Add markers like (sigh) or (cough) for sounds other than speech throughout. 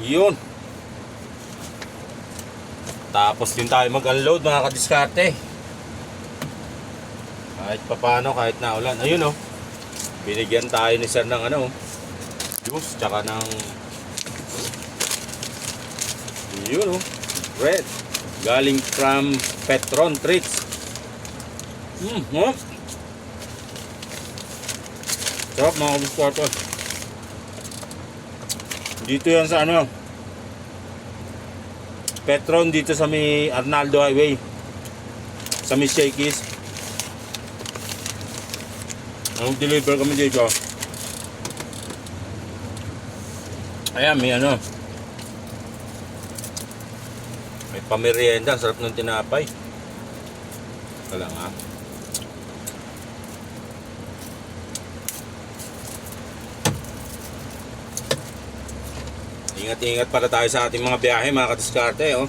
Yun. Tapos din tayo mag-unload mga kadiskarte. Kahit papano, kahit na ulan. Ayun oh. Binigyan tayo ni sir ng ano, juice, tsaka ng yun oh, bread. Galing from Petron Treats. Hmm, oh. Sarap mga kadiskarte. Dito yan sa ano, Petron dito sa may Arnaldo Highway. Sa may Shakey's. Ang deliver kami dito. Ayan, may ano. May pamerienda. Sarap ng tinapay. Wala nga. Ingat-ingat para tayo sa ating mga biyahe, mga kadiskarte. Oh.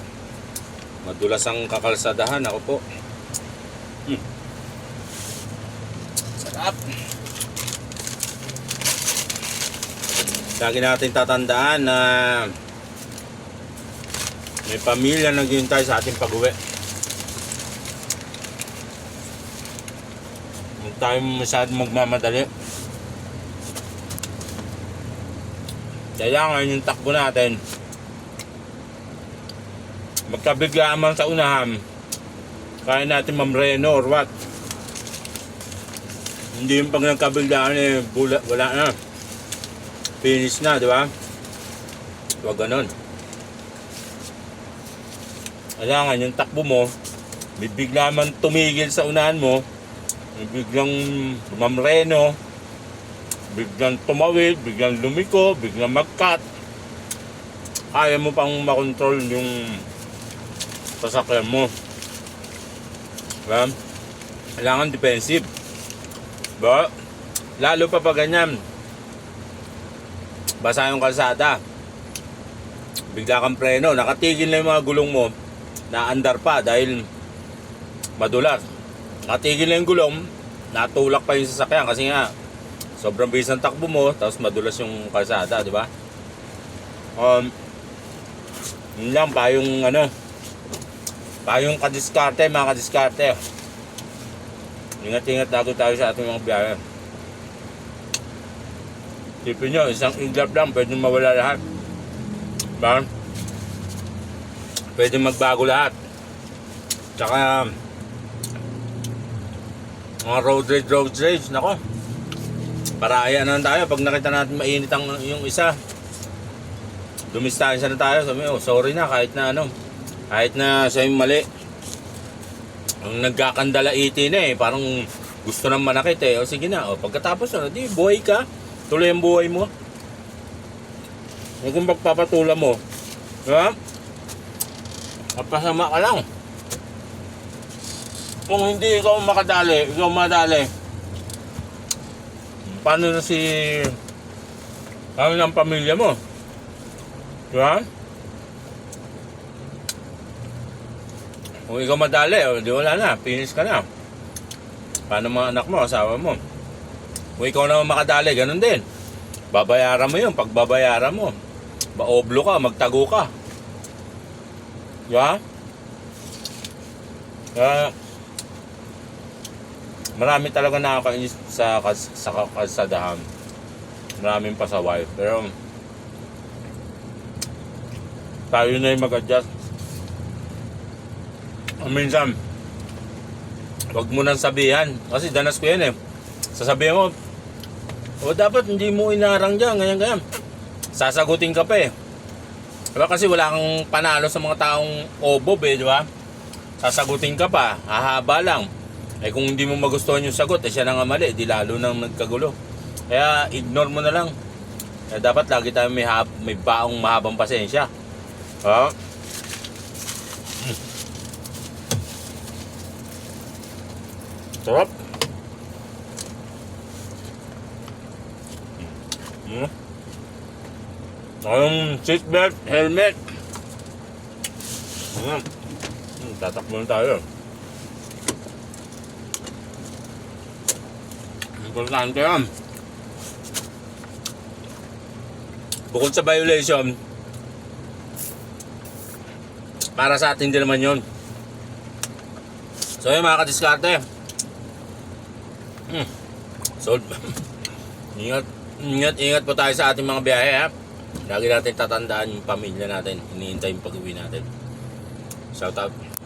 Madulas ang kakalsadahan. Ako po. Hmm. Sarap. Lagi natin tatandaan na may pamilya naghihintay sa ating pag-uwi. Huwag tayo masyadong magmamadali. Kailangan yung takbo natin. Magkabiglaan man sa unahan. Kaya natin mamreno or what. Hindi yung pag nagkabiglaan eh, bula, wala na. Finish na, di ba? Huwag ganon. Kailangan yung takbo mo, may bigla tumigil sa unahan mo, may biglang mamreno, biglang tumawid, biglang lumiko, biglang mag-cut. Kaya mo pang makontrol yung sasakyan mo. Diba? Kailangan defensive. Diba? Lalo pa pa ganyan. Basa yung kalsada. Bigla kang preno. Nakatigil na yung mga gulong mo. Naandar pa dahil madulas. Nakatigil na yung gulong. Natulak pa yung sasakyan kasi nga sobrang bilis ng takbo mo tapos madulas yung kalsada, di ba? Um, yun lang pa yung ano pa yung kadiskarte, mga kadiskarte. Ingat-ingat tago tayo sa ating mga biyahe. Tipin nyo, isang iglap lang, pwede mawala lahat. Ba? Pwede magbago lahat. Tsaka, mga road rage, road rage, nako. Paraya na lang tayo pag nakita natin mainit ang yung isa. Dumistansya na tayo. Sabi, oh, sorry na kahit na ano. Kahit na siya yung mali. Ang nagkakandala iti na eh. Parang gusto nang manakit eh. O sige na. O, pagkatapos ano, di buhay ka. Tuloy ang buhay mo. Huwag kung pagpapatula mo. Diba? Kapasama ka lang. Kung hindi ikaw makadali, ikaw madali. Paano na si ano ng pamilya mo? Diba? Kung ikaw madali, o, di wala na, finish ka na. Paano mga anak mo, asawa mo? Kung ikaw naman makadali, ganun din. Babayaran mo yun, pagbabayaran mo. Maoblo ka, magtago ka. Diba? Kaya, marami talaga nakakainis sa, kas- sa kalsadahan. Maraming pasaway. Pero, tayo na yung mag-adjust. Minsan, wag mo nang sabihan. Kasi danas ko yan eh. Sasabihin mo, o dapat hindi mo inarang dyan, ganyan ganyan. Sasagutin ka pa eh. Diba kasi wala kang panalo sa mga taong obob eh, di ba? Sasagutin ka pa, hahaba lang. Eh kung hindi mo magustuhan yung sagot, eh siya na nga mali, di lalo nang nagkagulo. Kaya ignore mo na lang. Kaya dapat lagi tayo may, hab- may baong mahabang pasensya. Ha? Sarap. Hmm. Ang seatbelt, helmet. Hmm, tatakbo na tayo. Importante yan. Bukod sa violation, para sa atin din naman yun. So yun mga kadiskarte. Hmm. So, (laughs) ingat, ingat, ingat po tayo sa ating mga biyahe ha. Lagi natin tatandaan yung pamilya natin. Iniintay yung pag-uwi natin. Shout out.